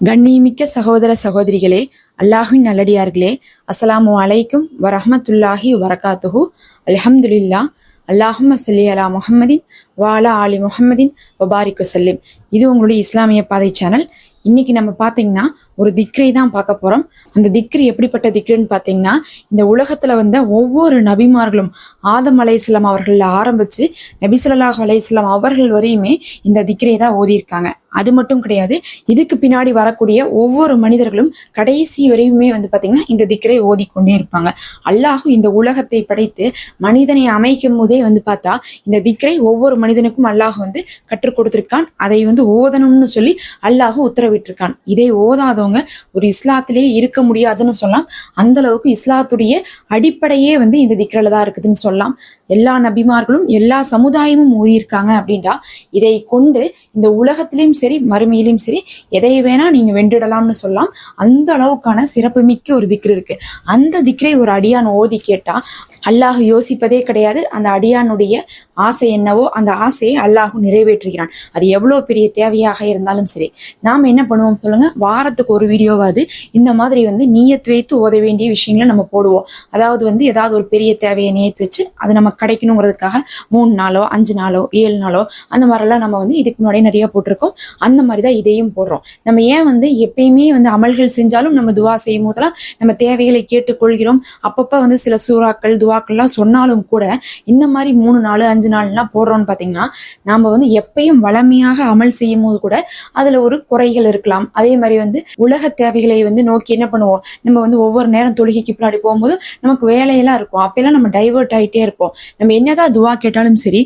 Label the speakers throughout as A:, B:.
A: கண்ணியமிக்க சகோதர சகோதரிகளே அல்லாஹ்வின் நல்லடியார்களே அஸ்லாமு அலைக்கும் வரஹமத்துல்லாஹி வரகாத்துஹு அல்ஹம்துலில்லா அல்லாஹும் சல்லி அலா முஹம்மதின் வாலா ஆலி முஹம்மதின் ஒபாரிக்கு வசல்லிம் இது உங்களுடைய இஸ்லாமிய பாதை சேனல். இன்னைக்கு நம்ம பார்த்தீங்கன்னா ஒரு திக்ரை தான் பார்க்க போறோம். அந்த திக்ரி எப்படிப்பட்ட திக்ருன்னு பார்த்தீங்கன்னா இந்த உலகத்துல வந்த ஒவ்வொரு நபிமார்களும் ஆதம் அலைஹிஸ்ஸலாம் அவர்கள் ஆரம்பிச்சு நபி ஸல்லல்லாஹு அவர்கள் வரையுமே இந்த திக்ரை தான் ஓதியிருக்காங்க. அது மட்டும் கிடையாது இதுக்கு பின்னாடி வரக்கூடிய ஒவ்வொரு மனிதர்களும் கடைசி வரையுமே வந்து பாத்தீங்கன்னா இந்த திக்ரை ஓதிக்கொண்டே இருப்பாங்க. அல்லாஹும் இந்த உலகத்தை படைத்து மனிதனை அமைக்கும் போதே வந்து பார்த்தா இந்த திக்ரை ஒவ்வொரு மனிதனுக்கும் அல்லாஹ் வந்து கற்றுக் கொடுத்திருக்கான். அதை வந்து ஓதணும்னு சொல்லி அல்லாஹ் உத்தரவிட்டிருக்கான். இதை ஓதாதவங்க ஒரு இஸ்லாத்திலேயே இருக்க முடியாதுன்னு சொல்லலாம். அந்த அளவுக்கு இஸ்லாத்துடைய அடிப்படையே வந்து இந்த திக்ரில் தான் இருக்குதுன்னு சொல்லலாம். எல்லா நபிமார்களும் எல்லா சமுதாயமும் ஓதியிருக்காங்க அப்படின்றா. இதை கொண்டு இந்த உலகத்திலையும் சரி மறுமையிலையும் சரி எதை வேணா நீங்க வென்றிடலாம்னு சொல்லலாம். அந்த அளவுக்கான சிறப்பு மிக்க ஒரு திக்ரு இருக்கு. அந்த திக்ரை ஒரு அடியான் ஓதி கேட்டா அல்லாஹ் யோசிப்பதே கிடையாது. அந்த அடியானுடைய ஆசை என்னவோ அந்த ஆசையை அல்லாஹ் நிறைவேற்றுகிறான். அது எவ்வளவு பெரிய தேவையாக இருந்தாலும் சரி. நாம் என்ன பண்ணுவோம் சொல்லுங்க? வாரத்துக்கு ஒரு வீடியோவாவது இந்த மாதிரி வந்து நீயத் வைத்து ஓத வேண்டிய விஷயங்களை நம்ம போடுவோம். அதாவது வந்து ஏதாவது ஒரு பெரிய தேவையை நேத்து வச்சு அது நம்ம கிடைக்கணுங்கிறதுக்காக மூணு நாளோ அஞ்சு நாளோ ஏழு நாளோ அந்த மாதிரிலாம் நம்ம வந்து இதுக்கு முன்னாடி நிறைய போட்டிருக்கோம். அந்த மாதிரி தான் இதையும் போடுறோம். நம்ம ஏன் வந்து எப்பயுமே வந்து அமல்கள் செஞ்சாலும் நம்ம துவா செய்யும் போதெல்லாம் நம்ம தேவைகளை கேட்டுக்கொள்கிறோம். அப்பப்போ வந்து சில சூறாக்கள் துவாக்கள்லாம் சொன்னாலும் கூட இந்த மாதிரி மூணு நாள் அஞ்சு நாள்லாம் போடுறோம்னு பார்த்தீங்கன்னா நாம் வந்து எப்பயும் வளமையாக அமல் செய்யும் போது கூட அதில் ஒரு குறைகள் இருக்கலாம். அதே மாதிரி வந்து உலக தேவைகளை வந்து நோக்கி என்ன பண்ணுவோம்? நம்ம வந்து ஒவ்வொரு நேரம் தொழுகைக்கு பின்னாடி போகும்போது நமக்கு வேலையெல்லாம் இருக்கும். அப்பெல்லாம் நம்ம டைவர்ட் ஆயிட்டே இருப்போம். நம்ம என்னதான் துவா கேட்டாலும் சரி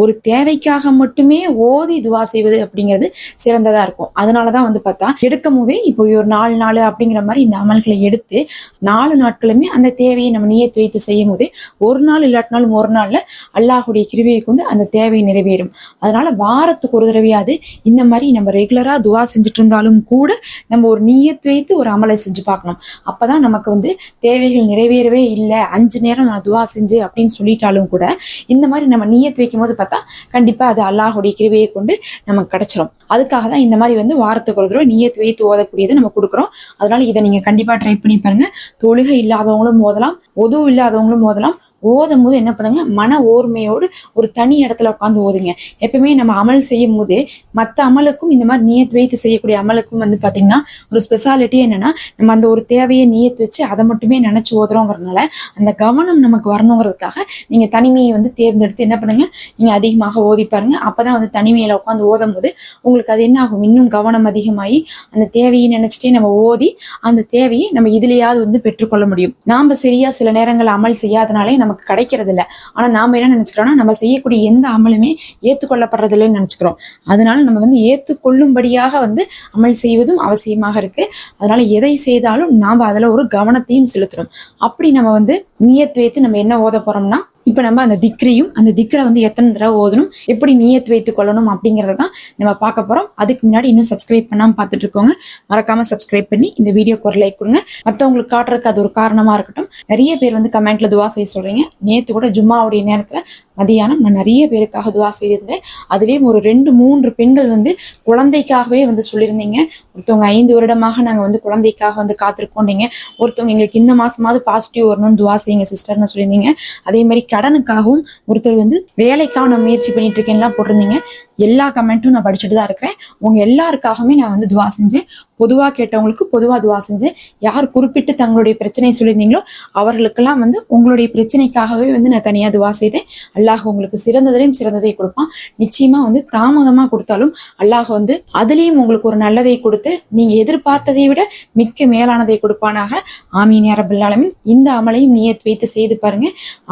A: ஒரு தேவைக்காக மட்டுமே ஓதி துவா செய்வது அப்படிங்கிறது சிறந்ததா இருக்கும். அதனாலதான் வந்து பார்த்தா எடுக்கும் போதே இப்போ ஒரு நாலு நாள் அப்படிங்கிற மாதிரி இந்த அமல்களை எடுத்து நாலு நாட்களுமே அந்த தேவையை நம்ம நியத்து வைத்து செய்யும் போதே ஒரு நாள் இல்லாட்டினாலும் ஒரு நாள்ல அல்லாஹுடைய கிருவியை கொண்டு அந்த தேவை நிறைவேறும். அதனால வாரத்துக்கு ஒரு தடவையாவது இந்த மாதிரி நம்ம ரெகுலரா துவா செஞ்சுட்டு இருந்தாலும் கூட நம்ம ஒரு நியத்து வைத்து ஒரு அமலை செஞ்சு பார்க்கணும். அப்பதான் நமக்கு வந்து தேவைகள் நிறைவேறவே இல்லை. அஞ்சு நேரம் நான் துவா செஞ்சு அப்படின்னு சொல்லிட்டாலும் கூட இந்த மாதிரி நம்ம நியத்து வைக்கும் போது பார்த்தா கண்டிப்பா அது அல்லாஹுடைய கிருவியை கொண்டு நமக்கு கிடைச்சிடும் அதுக்காக தான் இந்த மாதிரி வந்து வாரத்துக்கு ஒரு தடவை நியத்து வைத்து ஓதக்கூடியது நம்ம கொடுக்குறோம். அதனால இதை நீங்க கண்டிப்பா ட்ரை பண்ணி பாருங்க. தொழுகை இல்லாதவங்களும் ஓதலாம் ஒதுவும் இல்லாதவங்களும் ஓதலாம். ஓதும் போது என்ன பண்ணுங்க? மன ஓர்மையோடு ஒரு தனி இடத்துல உட்காந்து ஓதுங்க. எப்பவுமே நம்ம அமல் செய்யும் போது மற்ற அமலுக்கும் இந்த மாதிரி நியத்து வைத்து செய்யக்கூடிய அமலுக்கும் வந்து பாத்தீங்கன்னா ஒரு ஸ்பெஷாலிட்டி என்னன்னா நம்ம அந்த ஒரு தேவையை நியத்து வச்சு அதை மட்டுமே நினைச்சு ஓதுறோங்கிறதுனால அந்த கவனம் நமக்கு வரணுங்கிறதுக்காக நீங்க தனிமையை வந்து தேர்ந்தெடுத்து என்ன பண்ணுங்க? நீங்க அதிகமாக ஓதி பாருங்க. அப்பதான் வந்து தனிமையில உட்காந்து ஓதும் போது உங்களுக்கு அது என்ன ஆகும் இன்னும் கவனம் அதிகமாகி அந்த தேவையை நினைச்சிட்டே நம்ம ஓதி அந்த தேவையை நம்ம இதுலயாவது வந்து பெற்றுக்கொள்ள முடியும். நாம சரியா சில நேரங்கள் அமல் செய்யாதனாலே நம்ம நமக்கு கிடைக்கிறது இல்லை ஆனால் நாம் என்ன நினச்சிக்கிறோம்னா நம்ம செய்யக்கூடிய எந்த அமலுமே ஏற்றுக்கொள்ளப்படுறதில்லைன்னு இல்லைன்னு அதனால நம்ம வந்து ஏற்றுக்கொள்ளும்படியாக வந்து அமல் செய்வதும் அவசியமாக இருக்கு. அதனால எதை செய்தாலும் நாம் அதில் ஒரு கவனத்தையும் செலுத்தணும் அப்படி நம்ம வந்து நியத் வைத்து நம்ம என்ன ஓத போகிறோம்னா இப்ப நம்ம அந்த திக்ரையும் அந்த திக்ரை வந்து எத்தனை தடவை ஓதணும் எப்படி நியத் வைத்துக் கொள்ளணும் அப்படிங்கறத தான் நம்ம பார்க்க போறோம். அதுக்கு முன்னாடி இன்னும் சப்ஸ்கிரைப் பண்ணாம பார்த்துட்டு இருக்கோங்க. மறக்காம சப்ஸ்கிரைப் பண்ணி இந்த வீடியோக்கு ஒரு லைக் கொடுங்க. மற்றவங்களுக்கு காட்டுறதுக்கு அது ஒரு காரணமா இருக்கட்டும். நிறைய பேர் வந்து கமெண்ட்ல துவா செய்ய சொல்றீங்க. நேத்து கூட ஜும்மாவுடைய நேரத்துல மதியானம் நான் நிறைய பேருக்காக துவா செய்திருந்தேன். அதுலேயும் ஒரு ரெண்டு மூன்று பெண்கள் வந்து குழந்தைக்காகவே வந்து சொல்லியிருந்தீங்க. ஒருத்தவங்க ஐந்து வருடமாக நாங்கள் வந்து குழந்தைக்காக வந்து காத்திருக்கோம் ஒருத்தவங்க எங்களுக்கு இந்த மாசமாவது பாசிட்டிவ் வரணும்னு துவா செய்யுங்க சிஸ்டர்னு சொல்லியிருந்தீங்க. அதே மாதிரி கடனுக்காகவும் ஒருத்தர் வந்து வேலைக்காக நான் முயற்சி பண்ணிட்டு இருக்கேன்லாம் போட்டிருந்தீங்க. எல்லா கமெண்ட்டும் நான் படிச்சுட்டு தான் இருக்கிறேன். உங்க எல்லாருக்காகவுமே நான் வந்து துவா செஞ்சேன். பொதுவா கேட்டவங்களுக்கு பொதுவா துவா செஞ்சு யார் குறிப்பிட்டு தங்களுடைய பிரச்சனையை சொல்லியிருந்தீங்களோ அவர்களுக்கெல்லாம் வந்து உங்களுடைய பிரச்சனைக்காகவே வந்து நான் தனியா துவா செய்தேன். அல்லாஹ் உங்களுக்கு சிறந்ததையும் சிறந்ததை கொடுப்பான். நிச்சயமா வந்து தாமதமா கொடுத்தாலும் அல்லாஹ் வந்து அதுலயும் உங்களுக்கு ஒரு நல்லதை கொடுத்து நீங்க எதிர்பார்த்ததை விட மிக்க மேலானதை கொடுப்பானாக. ஆமீன் யா இந்த அமலையும் நீயத் வைத்து செய்து பாருங்க.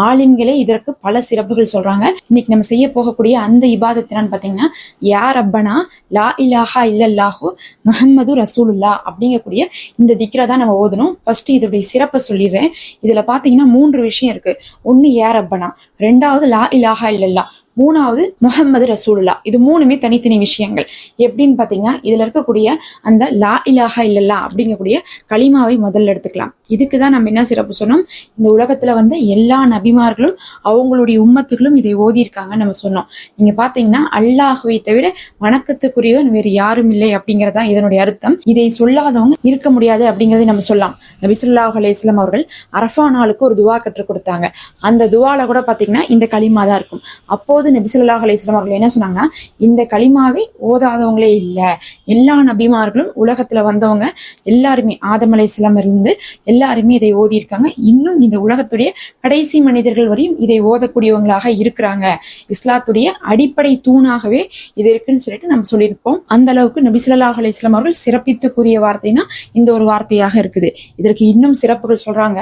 A: ஆலிம்களே இதற்கு பல சிறப்புகள் சொல்றாங்க. இன்னைக்கு நம்ம செய்ய போகக்கூடிய அந்த இபாதத்தினான்னு பாத்தீங்கன்னா யார் அப்பனா லா இலாஹா இல்லல்லாஹு முஹம்மது ரசூலுல்லா அப்படிங்கக்கூடிய இந்த திக்ரை தான் நம்ம ஓதணும். ஃபர்ஸ்ட் இதோடைய சிறப்பை சொல்லிடுறேன். இதுல பாத்தீங்கன்னா மூன்று விஷயம் இருக்கு. ஒன்னு ஏ ரப்பனா? ரெண்டாவது லா இலாஹா இல்லல்லா. மூணாவது முகமது ரசூலுல்லா இது மூணுமே தனித்தனி விஷயங்கள். எப்படின்னு பார்த்தீங்கன்னா இதுல இருக்கக்கூடிய அந்த லா இலாஹா இல்லல்லா அப்படிங்கக்கூடிய களிமாவை முதல்ல எடுத்துக்கலாம். இதுக்கு தான் நம்ம என்ன சிறப்பு சொன்னோம்? இந்த உலகத்துல வந்து எல்லா நபிமார்களும் அவங்களுடைய உம்மத்துகளும் இதை ஓதியிருக்காங்கன்னு நம்ம சொன்னோம். நீங்க பாத்தீங்கன்னா அல்லாஹுவை தவிர வணக்கத்துக்குரியவன் வேறு யாரும் இல்லை அப்படிங்கிறதா இதனுடைய அர்த்தம். இதை சொல்லாதவங்க இருக்க முடியாது அப்படிங்கறதை நம்ம சொல்லலாம். நபிசுல்லாஹ் அலையம் அவர்கள் அரஃபா நாளுக்கு ஒரு துவா கற்றுக் கொடுத்தாங்க. அந்த துவால கூட பாத்தீங்கன்னா இந்த களிமா தான் இருக்கும். அப்போ அப்போது நபிசுல்லாஹ் அலிஸ்லாம் அவர்கள் என்ன சொன்னாங்கன்னா இந்த களிமாவை ஓதாதவங்களே இல்லை. எல்லா நபிமார்களும் உலகத்துல வந்தவங்க எல்லாருமே ஆதம் அலையம் இருந்து எல்லாருமே இதை ஓதி இருக்காங்க இன்னும் இந்த உலகத்துடைய கடைசி மனிதர்கள் வரையும் இதை ஓதக்கூடியவங்களாக இருக்கிறாங்க. இஸ்லாத்துடைய அடிப்படை தூணாகவே இது இருக்குன்னு சொல்லிட்டு நம்ம சொல்லியிருப்போம். அந்த அளவுக்கு நபிசுல்லாஹ் அலையம் அவர்கள் சிறப்பித்து கூறிய வார்த்தைனா இந்த ஒரு வார்த்தையாக இருக்குது. இதற்கு இன்னும் சிறப்புகள் சொல்றாங்க.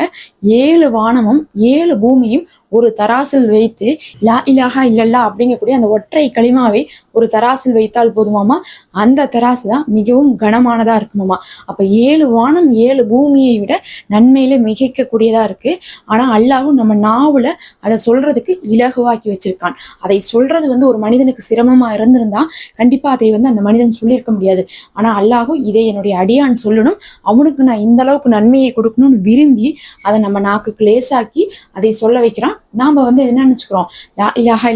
A: ஏழு வானமும் ஏழு பூமியும் ஒரு தராசில் வைத்து லா இலாஹா இல்லல்லா அப்படிங்கக்கூடிய அந்த ஒற்றை களிமாவை ஒரு தராசில் வைத்தால் போதுமாமா அந்த தராசு தான் மிகவும் கனமானதா இருக்குமாமா அப்ப ஏழு வானம் ஏழு பூமியை விட நன்மையில மிகைக்கக்கூடியதா இருக்கு. ஆனா அல்லாஹும் நம்ம நாவுல அதை சொல்றதுக்கு இலகுவாக்கி வச்சிருக்கான். அதை சொல்றது வந்து ஒரு மனிதனுக்கு சிரமமா இருந்திருந்தா கண்டிப்பா அதை வந்து அந்த மனிதன் சொல்லியிருக்க முடியாது. ஆனா அல்லாஹும் இதை என்னுடைய அடியான் சொல்லணும். அவனுக்கு நான் இந்த அளவுக்கு நன்மையை கொடுக்கணும்னு விரும்பி அதை நம்ம நாக்குக்கு லேசாக்கி அதை சொல்ல வைக்கிறான். நாம வந்து என்ன நினைச்சுக்கிறோம் லா இலாஹா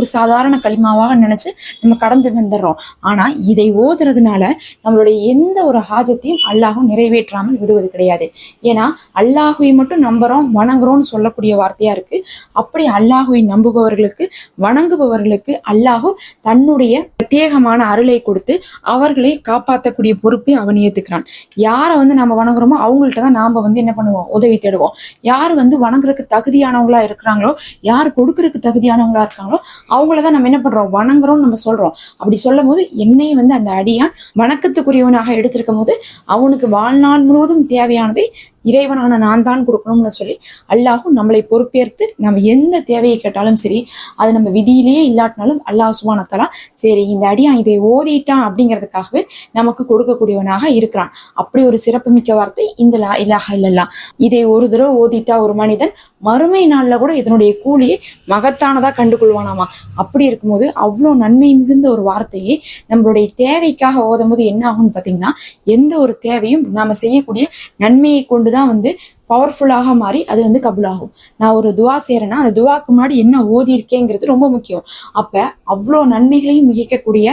A: ஒரு சாதாரண களிமாவாக நினைச்சு நம்ம கடந்து வந்துடுறோம். ஆனா இதை ஓதுறதுனால நம்மளுடைய எந்த ஒரு ஹாஜத்தையும் அல்லாஹும் நிறைவேற்றாமல் விடுவது கிடையாது. ஏன்னா அல்லாஹுவை மட்டும் நம்புறோம் வணங்குறோம்னு சொல்லக்கூடிய வார்த்தையா இருக்கு. அப்படி அல்லாஹுவை நம்புபவர்களுக்கு வணங்குபவர்களுக்கு அல்லாஹு தன்னுடைய பிரத்யேகமான அருளை கொடுத்து அவர்களை காப்பாற்றக்கூடிய பொறுப்பை அவன் ஏத்துக்கிறான். யாரை வந்து நம்ம வணங்குறோமோ அவங்கள்ட்ட தான் நாம வந்து என்ன பண்ணுவோம்? உதவி தேடுவோம். யார் வந்து வணங்குறதுக்கு தகுதியானவங்களா இருக்கிறாங்களோ யார் கொடுக்கறதுக்கு தகுதியானவங்களா இருக்காங்களோ அவங்கள தான் நம்ம என்ன பண்றோம்? வணங்குறோம்னு நம்ம சொல்றோம். அப்படி சொல்லும் போது என்னை வந்து அந்த அடியான் வணக்கத்துக்குரியவனாக எடுத்திருக்கும் போது அவனுக்கு வாழ்நாள் முழுவதும் தேவையானதை இறைவனான நான் தான் கொடுக்கணும்னு சொல்லி அல்லாஹும் நம்மளை பொறுப்பேற்று நம்ம எந்த தேவையை கேட்டாலும் சரி அது நம்ம விதியிலேயே இல்லாட்டினாலும் அல்லாஹ் சுபானத்தலாம் சரி இந்த அடியான் இதை ஓதிட்டான் அப்படிங்கிறதுக்காகவே நமக்கு கொடுக்கக்கூடியவனாக இருக்கிறான். அப்படி ஒரு சிறப்புமிக்க வார்த்தை இந்த லா இலாஹ இல்லல்லா. இதை ஒரு தடவை ஓதிட்டா ஒரு மனிதன் மறுமை நாள்ல கூட இதனுடைய கூலியை மகத்தானதா கண்டுகொள்வானாமா? அப்படி இருக்கும்போது அவ்வளோ நன்மை மிகுந்த ஒரு வார்த்தையை நம்மளுடைய தேவைக்காக ஓதும் போது என்ன ஆகும்னு பார்த்தீங்கன்னா எந்த ஒரு தேவையும் நாம செய்யக்கூடிய நன்மையை கொண்டு தான் வந்து பவர்ஃபுல்லாக மாறி அது வந்து கபுலாகும். நான் ஒரு துவா செய்கிறேன்னா அந்த துவாக்கு முன்னாடி என்ன ஓதி இருக்கேங்கிறது ரொம்ப முக்கியம். அப்போ அவ்வளோ நன்மைகளையும் மிகைக்கக்கூடிய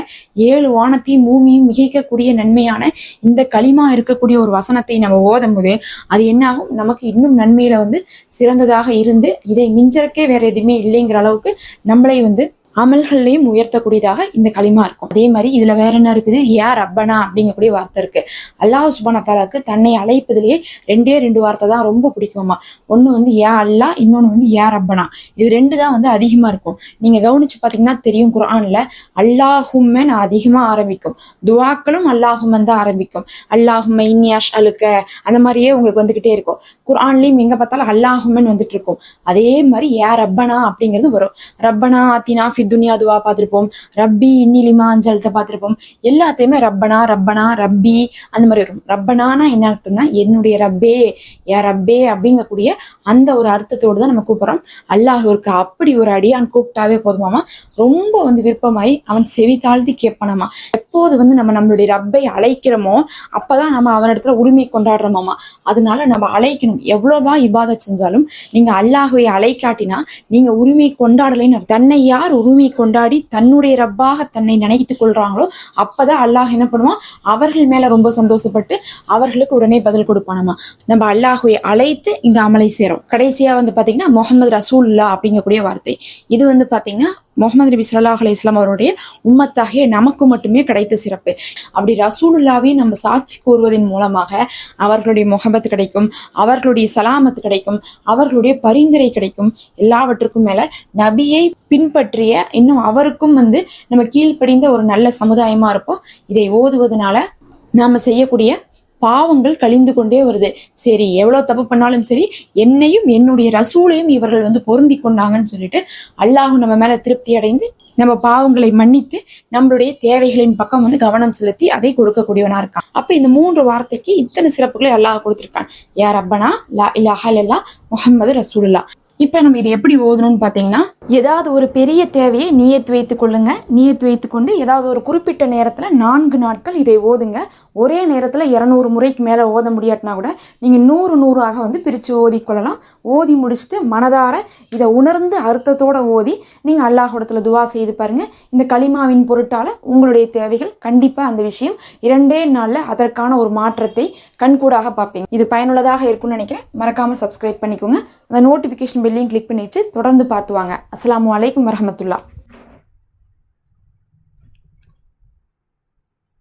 A: ஏழு வானத்தையும் பூமியும் மிகைக்கக்கூடிய நன்மையான இந்த களிமா இருக்கக்கூடிய ஒரு வசனத்தை நம்ம ஓதும் போது அது என்னாகும்? நமக்கு இன்னும் நன்மையில வந்து சிறந்ததாக இருந்து இதை மிஞ்சறக்கே வேற எதுவுமே இல்லைங்கிற அளவுக்கு நம்மளை வந்து அமல்கள்லையும் உயர்த்தக்கூடியதாக இந்த களிமா இருக்கும். அதே மாதிரி இதுல வேற என்ன இருக்குது? யா ரப்பனா அப்படிங்கக்கூடிய வார்த்தை இருக்கு. அல்லாஹ் சுபான தாலாக்கு தன்னை அழைப்பதிலேயே ரெண்டே ரெண்டு வார்த்தை தான் ரொம்ப பிடிக்குமா ஒண்ணு வந்து ஏ அல்லா இன்னொன்னு வந்து ஏ ரப்பனா. இது ரெண்டு தான் வந்து அதிகமா இருக்கும். நீங்க கவனிச்சு பாத்தீங்கன்னா தெரியும் குரான்ல அல்லாஹும்மன் அதிகமா ஆரம்பிக்கும். துவாக்களும் அல்லாஹுமன் தான் ஆரம்பிக்கும். அல்லாஹும்ம இன்னியாஷ் அழுக்க அந்த மாதிரியே உங்களுக்கு வந்துகிட்டே இருக்கும். குரான்லயும் எங்க பார்த்தாலும் அல்லாஹுமன் வந்துட்டு இருக்கும். அதே மாதிரி ஏ ரப்பனா அப்படிங்கிறது வரும். ரப்பனா அத்தினா ஃபி துனியா துவா பார்த்திருப்போம். ரப்பி இன்னிலிமா அஞ்சலத்தை பார்த்திருப்போம். எல்லாத்தையுமே ரப்பனா ரப்பனா ரப்பி அந்த மாதிரி வரும் ரப்பனானா என்ன அர்த்தம்னா என்னுடைய ரப்பே ஏ ரப்பே அப்படிங்கக்கூடிய அந்த ஒரு அர்த்தத்தோடு தான் நம்ம கூப்பிடுறோம். அல்லாஹ்விற்கு அப்படி ஒரு அடியான் கூப்பிட்டாவே போதுமாமா. ரொம்ப வந்து விருப்பமாயி அவன் செவி தாழ்த்தி கேட்பானாமா. எப்போது வந்து நம்ம நம்மளுடைய ரப்பை அழைக்கிறோமோ அப்பதான் நம்ம அவனிடத்துல உரிமை கொண்டாடுறோமாமா. அதனால நம்ம அழைக்கணும். எவ்வளோவா இபாதத் செஞ்சாலும் நீங்க அல்லாஹுவை அழைக்காட்டினா நீங்க உரிமை கொண்டாடலைன்னு தன்னை யார் பூமியை கொண்டாடி தன்னுடைய ரப்பாக தன்னை நினைத்துக் கொள்றாங்களோ அப்பதான் அல்லாஹ் என்ன பண்ணுவான்? அவர்கள் மேல ரொம்ப சந்தோஷப்பட்டு அவர்களுக்கு உடனே பதில் கொடுப்பானாமா. நம்ம அல்லாஹுவை அழைத்து இந்த அமலை சேரும். கடைசியா வந்து பாத்தீங்கன்னா முகமது ரசூல்லா அப்படிங்கக்கூடிய வார்த்தை. இது வந்து பாத்தீங்கன்னா முகமது நபி சல்லாஹ் அலி இஸ்லாம் அவருடைய உம்மத்தாகிய நமக்கு மட்டுமே கிடைத்த சிறப்பு. அப்படி ரசூலுல்லாவையும் நம்ம சாட்சி கூறுவதன் மூலமாக அவர்களுடைய முகபத் கிடைக்கும் அவர்களுடைய சலாமத் கிடைக்கும் அவர்களுடைய பரிந்துரை கிடைக்கும். எல்லாவற்றுக்கும் மேல நபியை பின்பற்றிய இன்னும் அவருக்கும் வந்து நம்ம கீழ்ப்படிந்த ஒரு நல்ல சமுதாயமா இருப்போம். இதை ஓதுவதனால நாம செய்யக்கூடிய பாவங்கள் கழிந்து கொண்டே வருது. சரி எவ்வளவு தப்பு பண்ணாலும் சரி என்னையும் என்னுடைய ரசூலையும் இவர்கள் வந்து பொருந்தி கொண்டாங்கன்னு சொல்லிட்டு அல்லாஹும் நம்ம மேல திருப்தி அடைந்து நம்ம பாவங்களை மன்னித்து நம்மளுடைய தேவைகளின் பக்கம் வந்து கவனம் செலுத்தி அதை கொடுக்கக்கூடியவனா இருக்கான். அப்ப இந்த மூன்று வார்த்தைக்கு இத்தனை சிறப்புகளை அல்லாஹ் கொடுத்திருக்கான். யார் அப்பனா லா இலாஹா இல்லா முகமது ரசூலுல்லா இப்போ நம்ம இது எப்படி ஓதணும்னு பார்த்தீங்கன்னா ஏதாவது ஒரு பெரிய தேவையை நியத்து வைத்துக் கொள்ளுங்க. நியத்து வைத்துக்கொண்டு ஏதாவது ஒரு குறிப்பிட்ட நேரத்தில் நான்கு நாட்கள் இதை ஓதுங்க. ஒரே நேரத்தில் இரநூறு முறைக்கு மேலே ஓத முடியாட்டினா கூட நீங்கள் நூறு நூறாக வந்து பிரித்து ஓதிக்கொள்ளலாம் ஓதி முடிச்சுட்டு மனதார இதை உணர்ந்து அர்த்தத்தோடு ஓதி நீங்கள் அல்லாஹோடத்தில் துவா செய்து பாருங்க. இந்த களிமாவின் பொருட்டால் உங்களுடைய தேவைகள் கண்டிப்பாக அந்த விஷயம் இரண்டே நாளில் அதற்கான ஒரு மாற்றத்தை கண்கூடாக பார்ப்பீங்க. இது பயனுள்ளதாக இருக்கும்னு நினைக்கிறேன். மறக்காமல் சப்ஸ்கிரைப் பண்ணிக்கோங்க. அந்த நோட்டிஃபிகேஷன் பெல்லையும் கிளிக் பண்ணிட்டு தொடர்ந்து பார்த்துவாங்க. அஸ்லாம் அஸ்ஸலாமு அலைக்கும்